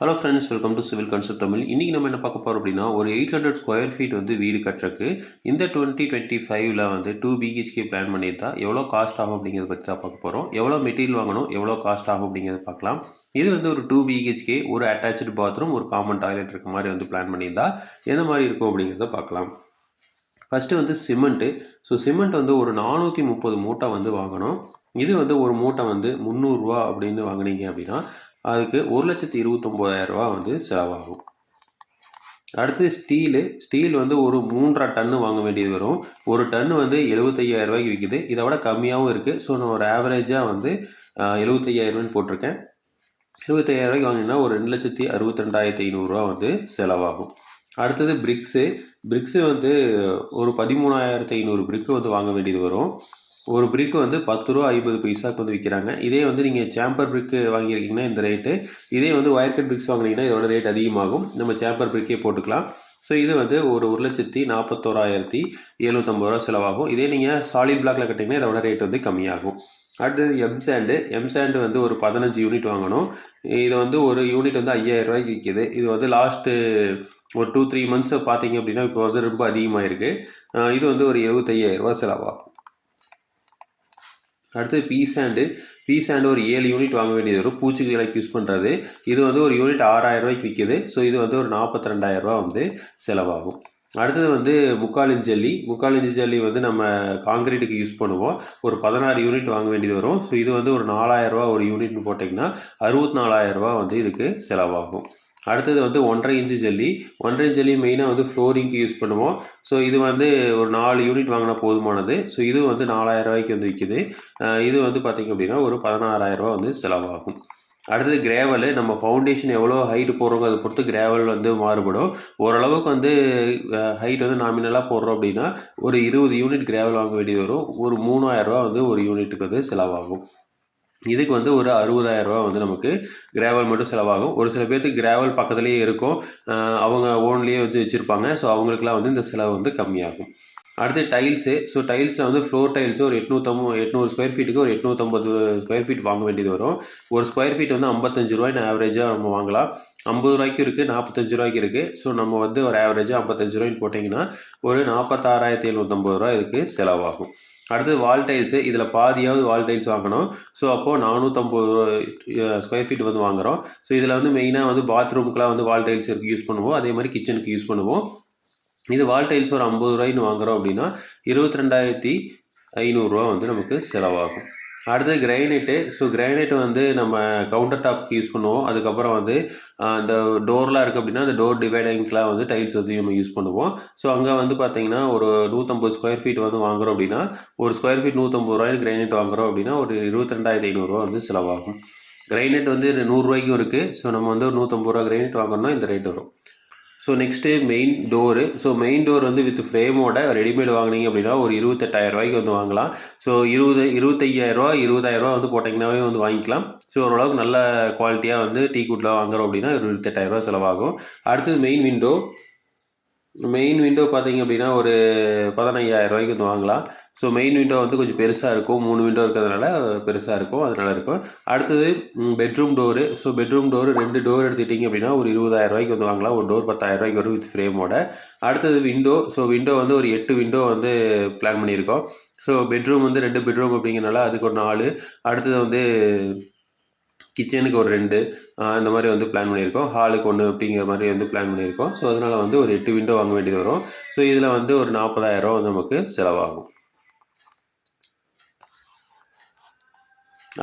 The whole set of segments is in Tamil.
Hello friends welcome to civil concept Tamil இன்றைக்கி நம்ம என்ன பார்க்க போகிறோம் அப்படின்னா ஒரு எயிட் ஹண்ட்ரட் ஸ்கொயர் ஃபீட் வந்து வீடு கட்டுறக்கு இந்த டுவெண்ட்டி டுவெண்ட்டி ஃபைவ்ல வந்து டூ பிஹெச்கே பிளான் பண்ணியிருந்தா எவ்வளோ காஸ்ட் ஆகும் அப்படிங்கிறத பற்றி தான் பார்க்க போகிறோம் எவ்வளோ மெட்டீரியல் வாங்கணும் எவ்வளோ காஸ்ட் ஆகும் அப்படிங்கிறத பார்க்கலாம். இது வந்து ஒரு டூ பிஹெச்கே ஒரு அட்டாச்சு பாத்ரூம் ஒரு காமன் டாய்லெட் இருக்க மாதிரி வந்து பிளான் பண்ணியிருந்தா எந்த மாதிரி இருக்கும் அப்படிங்கிறத பார்க்கலாம். ஃபஸ்ட்டு வந்து சிமெண்ட்டு ஸோ சிமெண்ட் வந்து ஒரு நானூற்றி முப்பது மூட்டை வந்து வாங்கணும். இது வந்து ஒரு மூட்டை வந்து முந்நூறுரூவா அப்படின்னு வாங்குனீங்க அப்படின்னா அதுக்கு ஒரு லட்சத்தி இருபத்தொம்போதாயிரரூவா வந்து செலவாகும். அடுத்தது ஸ்டீலு ஸ்டீல் வந்து ஒரு மூன்றரை டன்னு வாங்க வேண்டியது வரும். ஒரு டன்னு வந்து எழுபத்தையாயிரம் ரூபாய்க்கு விற்கிது இதை விட கம்மியாகவும் இருக்குது ஸோ நான் ஒரு ஆவரேஜாக வந்து எழுபத்தையாயிரரூவான்னு போட்டிருக்கேன். எழுபத்தையாயிரம் ரூபாய்க்கு வாங்கினீங்கன்னா ஒரு ரெண்டு லட்சத்தி அறுபத்திரெண்டாயிரத்தி ஐநூறுரூவா வந்து செலவாகும். அடுத்தது பிரிக்ஸு பிரிக்ஸு வந்து ஒரு பதிமூணாயிரத்தி ஐநூறு பிரிக்கு வந்து வாங்க வேண்டியது வரும். ஒரு பிரிக்கு வந்து பத்து ரூபா ஐம்பது பைசாக்கு வந்து விற்கிறாங்க இதே வந்து நீங்கள் சாம்பர் பிரிக்கு வாங்கியிருக்கீங்கன்னா இந்த ரேட்டு இதே வந்து ஒயர் கட் பிரிக்ஸ் வாங்கினீங்கன்னா இதோட ரேட் அதிகமாகும். நம்ம சாம்பர் பிரிக்கே போட்டுக்கலாம். ஸோ இது வந்து ஒரு ஒரு லட்சத்தி நாற்பத்தோராயிரத்தி எழுநூற்றம்பது ரூபா செலவாகும். இதே நீங்கள் சாலிட் பிளாக்ல கட்டிங்கன்னா இதோட ரேட் வந்து கம்மியாகும். அடுத்தது எம் சாண்டு எம் சாண்டு வந்து ஒரு பதினஞ்சு யூனிட் வாங்கணும். இது வந்து ஒரு யூனிட் வந்து ஐயாயிரம் ரூபாய்க்கு விற்கிது இது வந்து லாஸ்ட்டு ஒரு டூ த்ரீ மந்த்ஸ் பார்த்தீங்க அப்படின்னா இப்போ வந்து ரொம்ப அதிகமாக இருக்குது இது வந்து ஒரு எழுபத்தையாயிரரூபா செலவாகும். அடுத்தது பீஸ் சாண்டு பீஸ் சாண்டு ஒரு ஏழு யூனிட் வாங்க வேண்டியது வரும். பூச்சிகளுக்கு யூஸ் பண்ணுறது இது வந்து ஒரு யூனிட் ஆறாயிரம் ரூபாய்க்கு விற்கிது ஸோ இது வந்து ஒரு நாற்பத்தி ரெண்டாயிரரூவா வந்து செலவாகும். அடுத்தது வந்து முக்கால் இன்ச் ஜல்லி. முக்கால் இன்ச் ஜல்லி வந்து நம்ம காங்கிரீட்டுக்கு யூஸ் பண்ணுவோம். ஒரு பதினாறு யூனிட் வாங்க வேண்டியது வரும். ஸோ இது வந்து ஒரு நாலாயிரரூவா ஒரு யூனிட்னு போட்டிங்கன்னா அறுபத்தி நாலாயிரரூவா வந்து இதுக்கு செலவாகும். அடுத்தது வந்து ஒன்றரை இன்ச்சு ஜல்லி. ஒன்றரை இன்ச் ஜல்லி மெயினாக வந்து ஃப்ளோரிங்க்கு யூஸ் பண்ணுவோம். ஸோ இது வந்து ஒரு நாலு யூனிட் வாங்கினா போதுமானது. ஸோ இது வந்து நாலாயிரம் ரூபாய்க்கு வந்து விற்கிது இது வந்து பார்த்திங்க அப்படின்னா ஒரு பதினாறாயிரரூபா வந்து செலவாகும். அடுத்தது கிரேவலு நம்ம ஃபவுண்டேஷன் எவ்வளோ ஹைட்டு போடுறோங்க அதை பொறுத்து கிராவல் வந்து மாறுபடும். ஓரளவுக்கு வந்து ஹைட் வந்து நாமினலாக போடுறோம் அப்படின்னா ஒரு இருபது யூனிட் கிரேவல் வாங்க வேண்டியது வரும். ஒரு மூணாயிரரூவா வந்து ஒரு யூனிட்டுக்கு வந்து செலவாகும். இதுக்கு வந்து ஒரு அறுபதாயிரரூவா வந்து நமக்கு கிராவல் மட்டும் செலவாகும். ஒரு சில பேர்த்துக்கு கிராவல் பக்கத்துலேயே இருக்கும். அவங்க ஓன்லேயே வந்து வச்சுருப்பாங்க. ஸோ அவங்களுக்குலாம் வந்து இந்த செலவு வந்து கம்மியாகும். அடுத்து டைல்ஸு ஸோ டைல்ஸில் வந்து ஃப்ளோர் டைல்ஸு ஒரு எட்நூற்றம்பது எட்நூறு ஸ்கொயர் ஃபீட்டுக்கு ஒரு எட்நூற்றம்பது ஸ்கொயர் ஃபீட் வாங்க வேண்டியது வரும். ஒரு ஸ்கொயர் ஃபீட் வந்து ஐம்பத்தஞ்சு ரூபாய்னு ஆவரேஜாக நம்ம வாங்கலாம். ஐம்பது ரூபாய்க்கு இருக்குது நாற்பத்தஞ்சு ரூபாய்க்கு இருக்குது ஸோ நம்ம வந்து ஒரு ஆவரேஜாக ஐம்பத்தஞ்சு ரூபாய்னு போட்டிங்கன்னா ஒரு நாற்பத்தாறாயிரத்தி எழுநூற்றம்பது ரூபா இதுக்கு செலவாகும். அடுத்து வால் டைல்ஸு இதில் பாதியாவது வால் டைல்ஸ் வாங்கணும். ஸோ அப்போது நானூற்றம்பது ஸ்கொயர் ஃபீட் வந்து வாங்குகிறோம் ஸோ இதில் வந்து மெயினாக வந்து பாத்ரூமுக்குலாம் வந்து வால் டைல்ஸ் யூஸ் பண்ணுவோம். அதே மாதிரி கிச்சனுக்கு யூஸ் பண்ணுவோம். இது வால் டைல்ஸ் ஒரு ஐம்பது ரூபாய்னு வாங்குகிறோம் அப்படின்னா இருபத்தி ரெண்டாயிரத்தி ஐநூறுரூவா வந்து நமக்கு செலவாகும். அடுத்தது கிரைனைட்டு ஸோ கிரைனைட்டு வந்து நம்ம கவுண்டர் டாப் யூஸ் பண்ணுவோம். அதுக்கப்புறம் வந்து அந்த டோர்லாம் இருக்குது அப்படின்னா அந்த டோர் டிவைடிங்க்கெலாம் வந்து டைல்ஸ் வந்து நம்ம யூஸ் பண்ணுவோம். ஸோ அங்கே வந்து பார்த்திங்கன்னா ஒரு நூற்றம்பது ஸ்கொயர் ஃபீட் வந்து வாங்குகிறோம் அப்படின்னா ஒரு ஸ்கொயர் ஃபீட் நூற்றம்பது ரூபாய்க்கு கிரைனைட் வாங்குகிறோம் அப்படின்னா ஒரு இருபத்திரெண்டாயிரத்தி ஐநூறுரூவா வந்து செலவாகும். கிரைனைட் வந்து நூறுரூவாய்க்கும் இருக்குது ஸோ நம்ம வந்து ஒரு நூற்றம்பது ரூபா கிரைனைட் வாங்கணும்னா இந்த ரேட் வரும். So next main door so main door வந்து வித் ஃப்ரேமோட ரெடிமேட் வாங்கினீங்க அப்படின்னா ஒரு இருபத்தெட்டாயிரம் ரூபாய்க்கு வந்து வாங்கலாம். ஸோ இருபது இருபத்தையாயிரரூவா இருபதாயிரரூவா வந்து போட்டிங்கனாவே வந்து வாங்கிக்கலாம். ஸோ ஓரளவுக்கு நல்ல குவாலிட்டியாக வந்து டீ குட்டில் வாங்குறோம் அப்படின்னா ஒரு இருபத்தெட்டாயிரரூவா செலவாகும். அடுத்தது மெயின் விண்டோ மெயின் விண்டோ பார்த்தீங்க அப்படின்னா ஒரு பதினையாயிரம் ரூபாய்க்கு வந்து வாங்கலாம். ஸோ மெயின் விண்டோ வந்து கொஞ்சம் பெருசாக இருக்கும். மூணு விண்டோ இருக்கிறதுனால பெருசாக இருக்கும். அது இருக்கும். அடுத்தது bedroom door so bedroom door ரெண்டு டோர் எடுத்துக்கிட்டிங்க அப்படின்னா ஒரு இருபதாயிரம் ரூபாய்க்கு வந்து வாங்கலாம். ஒரு டோர் பத்தாயிரம் ரூபாய்க்கு வரும் வித் ஃப்ரேமோட அடுத்தது விண்டோ ஸோ விண்டோ வந்து ஒரு எட்டு விண்டோ வந்து பிளான் பண்ணியிருக்கோம். ஸோ பெட்ரூம் வந்து ரெண்டு பெட்ரூம் அப்படிங்கிறனால அதுக்கு ஒரு நாலு. அடுத்தது வந்து கிச்சனுக்கு ஒரு ரெண்டு இந்த மாதிரி வந்து பிளான் பண்ணியிருக்கோம். ஹாலுக்கு ஒன்று அப்படிங்கிற மாதிரி வந்து பிளான் பண்ணியிருக்கோம். ஸோ அதனால் வந்து ஒரு எட்டு விண்டோ வாங்க வேண்டியது வரும். ஸோ இதில் வந்து ஒரு நாற்பதாயிரம் வந்து நமக்கு செலவாகும்.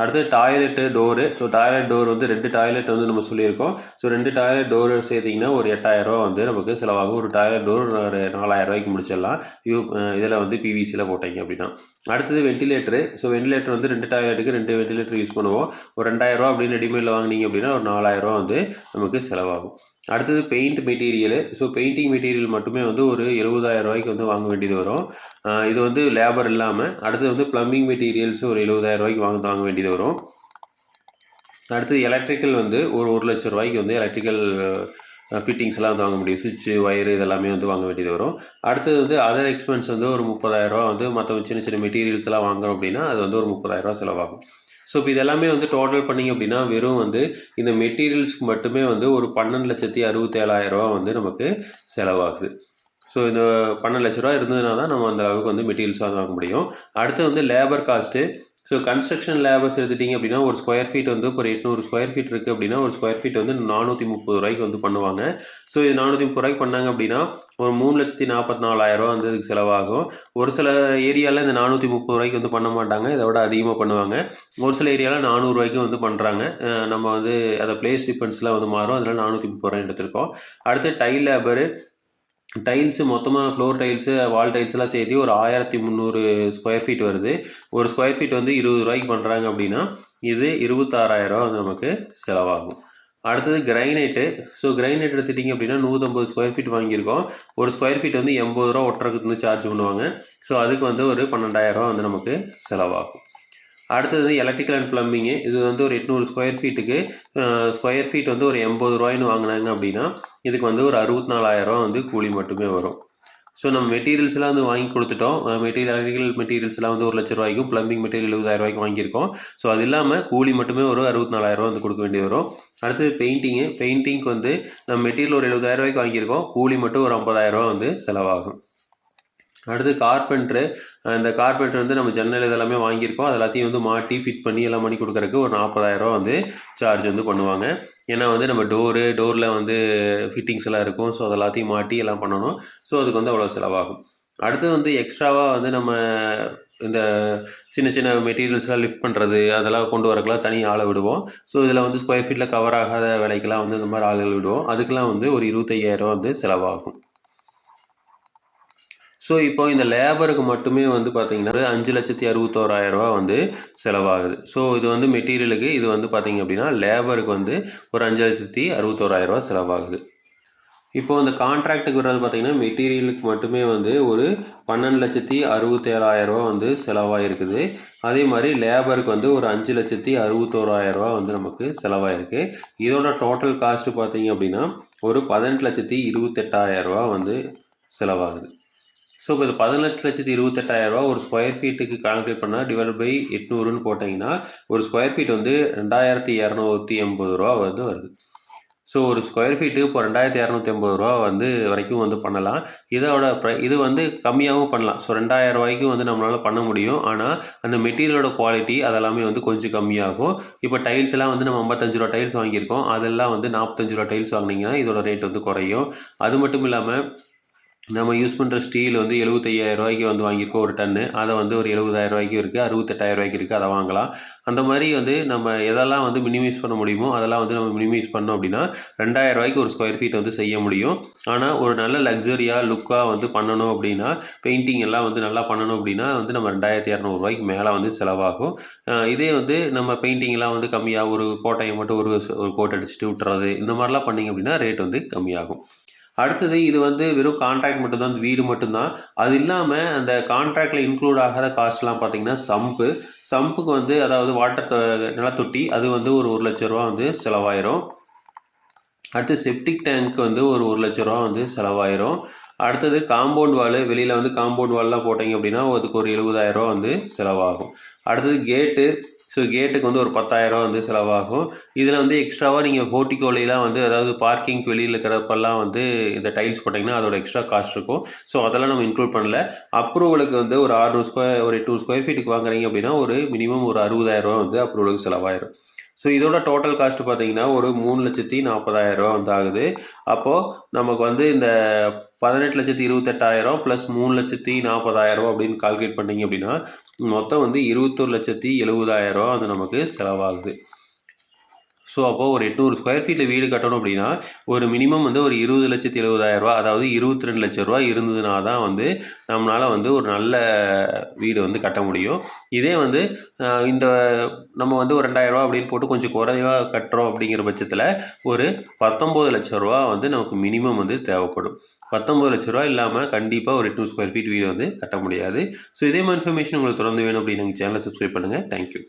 அடுத்து toilet door so toilet door வந்து ரெண்டு டாய்லெட் வந்து நம்ம சொல்லியிருக்கோம். ஸோ ரெண்டு டாய்லெட் டோர் சேர்த்திங்கன்னா ஒரு எட்டாயிரரூவா வந்து நமக்கு செலவாகும். ஒரு டாய்லெட் டோர் ஒரு நாலாயிரம் ரூபாய்க்கு முடிச்சிடலாம். யூ இதில் வந்து பிவிசியில் போட்டீங்க அப்படின்னா. அடுத்தது வெண்டிலேட்டரு ஸோ வெண்டிலேட்டர் வந்து ரெண்டு டாய்லெட்டுக்கு ரெண்டு வெண்டிலேட்டர் யூஸ் பண்ணுவோம். ஒரு ரெண்டாயிரரூவா அப்படின்னு ரெடிமேடில் வாங்கினீங்க அப்படின்னா ஒரு நாலாயிரரூவா வந்து நமக்கு செலவாகும். அடுத்தது paint material so painting material மட்டுமே வந்து ஒரு எழுபதாயிரம் ரூபாய்க்கு வந்து வாங்க வேண்டியது வரும். இது வந்து லேபர் இல்லாமல் அடுத்தது வந்து ப்ளம்பிங் மெட்டீரியல்ஸ் ஒரு எழுபதாயிரம் ரூபாய்க்கு வாங்க வாங்க வேண்டியது வரும். அடுத்தது எலக்ட்ரிக்கல் வந்து ஒரு ஒரு லட்சம் ரூபாய்க்கு வந்து எலக்ட்ரிக்கல் ஃபிட்டிங்ஸ் எல்லாம் வந்து வாங்க முடியும். சுவிட்சு ஒயரு இதெல்லாமே வந்து வாங்க வேண்டியது வரும். அடுத்தது வந்து அதர் எக்ஸ்பென்ஸ் வந்து ஒரு முப்பதாயிரரூவா வந்து மற்ற சின்ன சின்ன மெட்டீரியல்ஸ் எல்லாம் வாங்குறோம் அப்படின்னா அது வந்து ஒரு முப்பதாயிரரூவா செலவாகும். ஸோ இப்போ இதெல்லாமே வந்து டோட்டல் பண்ணிங்க அப்படின்னா வெறும் வந்து இந்த மெட்டீரியல்ஸ்க்கு மட்டுமே வந்து ஒரு பன்னெண்டு லட்சத்தி அறுபத்தேழாயிரரூவா வந்து நமக்கு செலவாகுது. ஸோ இந்த பன்னெண்டு லட்ச ரூபா இருந்ததுனா தான் நம்ம அந்த அளவுக்கு வந்து மெட்டீரியல்ஸ் வாங்க முடியும். அடுத்து வந்து labour cost so construction labours எடுத்துட்டிங்க அப்படின்னா ஒரு ஸ்கொயர் ஃபீட் வந்து ஒரு எட்நூறு ஸ்கொயர் ஃபீட் இருக்குது அப்படின்னா ஒரு ஸ்கொயர் ஃபீட் வந்து நானூற்றி முப்பது ரூபாய்க்கு வந்து பண்ணுவாங்க. ஸோ இது நானூற்றி முப்பது ரூபாய்க்கு பண்ணாங்க அப்படின்னா ஒரு மூணு லட்சத்தி நாற்பத்தி நாலாயிரரூவா வந்து இதுக்கு செலவாகும். ஒரு சில ஏரியாவில் இந்த நானூற்றி முப்பது ரூபாய்க்கு வந்து பண்ண மாட்டாங்க. இதை விட அதிகமாக பண்ணுவாங்க. ஒரு சில ஏரியாவில் நானூறுரூவாய்க்கும் வந்து பண்ணுறாங்க நம்ம வந்து அதை பிளேஸ் டிபெண்ட்ஸ்லாம் வந்து மாறும். அதனால் நானூற்றி முப்பது ரூபாய் எடுத்திருக்கோம். அடுத்து டைல் லேபரு டைல்ஸு மொத்தமாக ஃப்ளோர் டைல்ஸு வால் டைல்ஸ்லாம் சேர்த்து ஒரு ஆயிரத்தி முந்நூறு ஸ்கொயர் ஃபீட் வருது. ஒரு ஸ்கொயர் ஃபீட் வந்து இருபது ரூபாய்க்கு பண்ணுறாங்க அப்படின்னா இது இருபத்தாறாயிரம் வந்து நமக்கு செலவாகும். அடுத்தது கிரைனைட்டு ஸோ கிரைனைட் எடுத்துட்டிங்க அப்படின்னா நூற்றம்பது ஸ்கொயர் ஃபீட் வாங்கியிருக்கோம். ஒரு ஸ்கொயர் ஃபீட் வந்து எண்பது ரூபா ஒட்டுறதுக்கு வந்து சார்ஜ் பண்ணுவாங்க. ஸோ அதுக்கு வந்து ஒரு பன்னெண்டாயிரரூவா வந்து நமக்கு செலவாகும். அடுத்தது வந்து எலக்ட்ரிக்கல் அண்ட் ப்ளம்பிங்கு இது வந்து ஒரு எட்நூறு ஸ்கொயர் ஃபீட்டுக்கு ஸ்கொயர் ஃபீட் வந்து ஒரு எண்பது ரூபாய்னு வாங்கினாங்க அப்படின்னா இதுக்கு வந்து ஒரு அறுபத்தி நாலாயிரரூவா வந்து கூலி மட்டுமே வரும். ஸோ நம்ம மெட்டீரியல்ஸ்லாம் வந்து வாங்கி கொடுத்துட்டோம். மெட்டீரியல் எலக்ட்ரிக்கல் மெட்டீரியல்ஸ்லாம் வந்து ஒரு லட்ச ரூபாய்க்கும் ப்ளம்பிங் மெட்டீரியல் எழுபதாயிரம் ரூபாய்க்கு வாங்கியிருக்கோம். ஸோ அது இல்லாமல் கூலி மட்டுமே ஒரு அறுபத்தி நாலாயிரரூவா வந்து கொடுக்க வேண்டி வரும். அடுத்தது பெயிண்டிங்கு பெயிண்டிங்க்கு வந்து நம்ம மெட்டீரியல் ஒரு எழுபதாயிரம் ரூபாய்க்கு வாங்கியிருக்கோம். கூலி மட்டும் ஒரு ஐம்பதாயிரரூவா வந்து செலவாகும். அடுத்து கார்பெண்ட்ரு இந்த கார்பெண்ட்ரு வந்து நம்ம ஜன்னல் இதெல்லாமே வாங்கியிருக்கோம். அது எல்லாத்தையும் வந்து மாட்டி ஃபிட் பண்ணி எல்லாம் பண்ணி கொடுக்குறதுக்கு ஒரு நாற்பதாயிரரூவா வந்து சார்ஜ் வந்து பண்ணுவாங்க. ஏன்னா வந்து நம்ம டோரு டோரில் வந்து ஃபிட்டிங்ஸ் எல்லாம் இருக்கும். ஸோ அது எல்லாத்தையும் மாட்டி எல்லாம் பண்ணணும். ஸோ அதுக்கு வந்து அவ்வளோ செலவாகும். அடுத்து வந்து எக்ஸ்ட்ராவாக வந்து நம்ம இந்த சின்ன சின்ன மெட்டீரியல்ஸ்லாம் லிஃப்ட் பண்ணுறது அதெல்லாம் கொண்டு வரக்கெல்லாம் தனி ஆளை விடுவோம். ஸோ இதில் வந்து ஸ்கொயர் ஃபீட்டில் கவர் ஆகாத வேலைக்கெல்லாம் வந்து இந்த மாதிரி ஆளுகள் விடுவோம். அதுக்கெல்லாம் வந்து ஒரு இருபத்தையாயிரம் வந்து செலவாகும். ஸோ இப்போ இந்த லேபருக்கு மட்டுமே வந்து பார்த்தீங்கன்னா அஞ்சு லட்சத்தி அறுபத்தோராயிரரூவா வந்து செலவாகுது. ஸோ இது வந்து மெட்டீரியலுக்கு இது வந்து பார்த்தீங்க அப்படின்னா லேபருக்கு வந்து ஒரு அஞ்சு லட்சத்தி அறுபத்தோராயிரரூவா செலவாகுது. இப்போ இந்த கான்ட்ராக்டுக்கு வர்றது பார்த்திங்கன்னா மெட்டீரியலுக்கு மட்டுமே வந்து ஒரு பன்னெண்டு லட்சத்தி அறுபத்தேழாயிரரூவா வந்து செலவாயிருக்குது. அதே மாதிரி லேபருக்கு வந்து ஒரு அஞ்சு லட்சத்தி அறுபத்தோராயிரரூவா வந்து நமக்கு செலவாயிருக்கு. இதோட டோட்டல் காஸ்ட்டு பார்த்தீங்க அப்படின்னா ஒரு பதினெட்டு லட்சத்தி இருபத்தெட்டாயிரரூவா வந்து செலவாகுது. ஸோ இப்போ இது பதினெட்டு லட்சத்தி இருபத்தெட்டாயிரரூவா ஒரு ஸ்கொயர் ஃபீட்டுக்கு கால்குலேட் பண்ணால் டிவைட் பை எட்நூறுன்னு போட்டிங்கன்னா ஒரு ஸ்கொயர் ஃபீட் வந்து ரெண்டாயிரத்தி இரநூத்தி எண்பது ரூபா வந்து வருது. ஸோ ஒரு ஸ்கொயர் ஃபீட்டு இப்போ ரெண்டாயிரத்தி இரநூத்தி எண்பது ரூபா வந்து வரைக்கும் வந்து பண்ணலாம். இதோட ப்ரை இது வந்து கம்மியாகவும் பண்ணலாம். ஸோ ரெண்டாயிரம் ரூபாய்க்கும் வந்து நம்மளால் பண்ண முடியும். ஆனால் அந்த மெட்டீரியலோட குவாலிட்டி அதெல்லாமே வந்து கொஞ்சம் கம்மியாகும். இப்போ டைல்ஸ் எல்லாம் வந்து நம்ம ஐம்பத்தஞ்சு ரூபா டைல்ஸ் வாங்கியிருக்கோம். அதெல்லாம் வந்து நாற்பத்தஞ்சு ரூபா டைல்ஸ் வாங்கினீங்கன்னா இதோட ரேட் வந்து குறையும். அது மட்டும் இல்லாமல் நம்ம யூஸ் பண்ணுற ஸ்டீல் வந்து எழுபத்தையாயிரம் ரூபாய்க்கு வந்து வாங்கியிருக்கோம் ஒரு டன்னு அதை வந்து ஒரு எழுபதாயிரம் ரூபாய்க்கு இருக்குது அறுபத்தெட்டாயிரம் ரூபாய்க்கு இருக்குது அதை வாங்கலாம். அந்த மாதிரி வந்து நம்ம எதெல்லாம் வந்து மினிமைஸ் பண்ண முடியுமோ அதெல்லாம் வந்து நம்ம மினிமைஸ் பண்ணோம் அப்படின்னா ரெண்டாயிரம் ரூபாய்க்கு ஒரு ஸ்கொயர் ஃபீட் வந்து செய்ய முடியும். ஆனால் ஒரு நல்ல லக்ஸரியாக லுக்காக வந்து பண்ணணும் அப்படின்னா பெயிண்டிங் எல்லாம் வந்து நல்லா பண்ணணும் அப்படின்னா வந்து நம்ம ரெண்டாயிரத்தி இரநூறுவாய்க்கு மேலே வந்து செலவாகும். இதே வந்து நம்ம பெயிண்டிங்லாம் வந்து கம்மியாக ஒரு கோட்டையை மட்டும் ஒரு ஒரு கோட் அடிச்சுட்டு விட்டுறது இந்த மாதிரிலாம் பண்ணிங்க அப்படின்னா ரேட் வந்து கம்மியாகும். அடுத்தது இது வந்து வெறும் கான்ட்ராக்ட் மட்டும்தான் இந்த வீடு மட்டும்தான். அது இல்லாமல் அந்த கான்ட்ராக்டில் இன்க்ளூட் ஆகாத காஸ்ட்லாம் பார்த்தீங்கன்னா சம்பு. சம்புக்கு வந்து அதாவது வாட்டர் நிலத்தொட்டி அது வந்து ஒரு ஒரு லட்ச ரூபா வந்து செலவாயிரும். அடுத்து செப்டிக் டேங்க் வந்து ஒரு ஒரு லட்ச ரூபா வந்து செலவாயிரும். அடுத்தது காம்பவுண்ட் வால் வெளியில் வந்து காம்பவுண்ட் வால்லாம் போட்டிங்க அப்படின்னா அதுக்கு ஒரு எழுபதாயிரரூவா வந்து செலவாகும். அடுத்தது கேட்டு ஸோ கேட்டுக்கு வந்து ஒரு பத்தாயிரம் வந்து செலவாகும். இதில் வந்து எக்ஸ்ட்ராவாக நீங்கள் போர்ட்டிகோலையெல்லாம் வந்து அதாவது பார்க்கிங் வெளியில் இருக்கிறப்பெல்லாம் வந்து இந்த டைல்ஸ் போட்டிங்கன்னா அதோட எக்ஸ்ட்ரா காஸ்ட் இருக்கும். ஸோ அதெல்லாம் நம்ம இன்க்ளூட் பண்ணல. அப்ரூவலுக்கு வந்து ஒரு ஆறுநூறு ஸ்கொயர் ஒரு எட்நூறு ஸ்கொயர் ஃபீட்டுக்கு வாங்குறீங்க அப்படின்னா ஒரு மினிமம் ஒரு அறுபதாயிரரூவா வந்து அப்ரூவலுக்கு செலவாயிரும். ஸோ இதோட டோட்டல் காஸ்ட் பார்த்தீங்கன்னா ஒரு மூணு லட்சத்தி நாற்பதாயிரரூவா வந்து ஆகுது. அப்போது நமக்கு வந்து இந்த பதினெட்டு லட்சத்தி இருபத்தெட்டாயிரம் ப்ளஸ் மூணு லட்சத்தி நாற்பதாயிரம் அப்படின்னு கால்குலேட் பண்ணிங்க அப்படின்னா மொத்தம் வந்து இருபத்தொரு லட்சத்தி எழுபதாயிரரூவா வந்து நமக்கு செலவாகுது. ஸோ அப்போது ஒரு எட்நூறு ஸ்கொயர் ஃபீட்டில் வீடு கட்டணும் அப்படின்னா ஒரு மினிமம் வந்து ஒரு இருபது லட்சத்தி எழுபதாயிரரூவா அதாவது இருபத்தி ரெண்டு லட்ச ரூபா இருந்ததுனா தான் வந்து நம்மளால் வந்து ஒரு நல்ல வீடு வந்து கட்ட முடியும். இதே வந்து இந்த நம்ம வந்து ஒரு ரெண்டாயிரரூவா அப்படின்னு போட்டு கொஞ்சம் குறைவாக கட்டுறோம் அப்படிங்கிற பட்சத்தில் ஒரு பத்தொம்போது லட்ச ரூபா வந்து நமக்கு மினிமம் வந்து தேவைப்படும். பத்தொம்பது லட்ச ரூபா இல்லாமல் கண்டிப்பாக ஒரு எட்நூறு ஸ்கொயர் ஃபீட் வீடு வந்து கட்ட முடியாது. ஸோ இதே மாதிரி இன்ஃபர்மேஷன் உங்களுக்கு தொடர்ந்து வேணும் அப்படின்னு எங்கள் சேனலை சப்ஸ்கிரைப் பண்ணுங்கள் தேங்க்யூ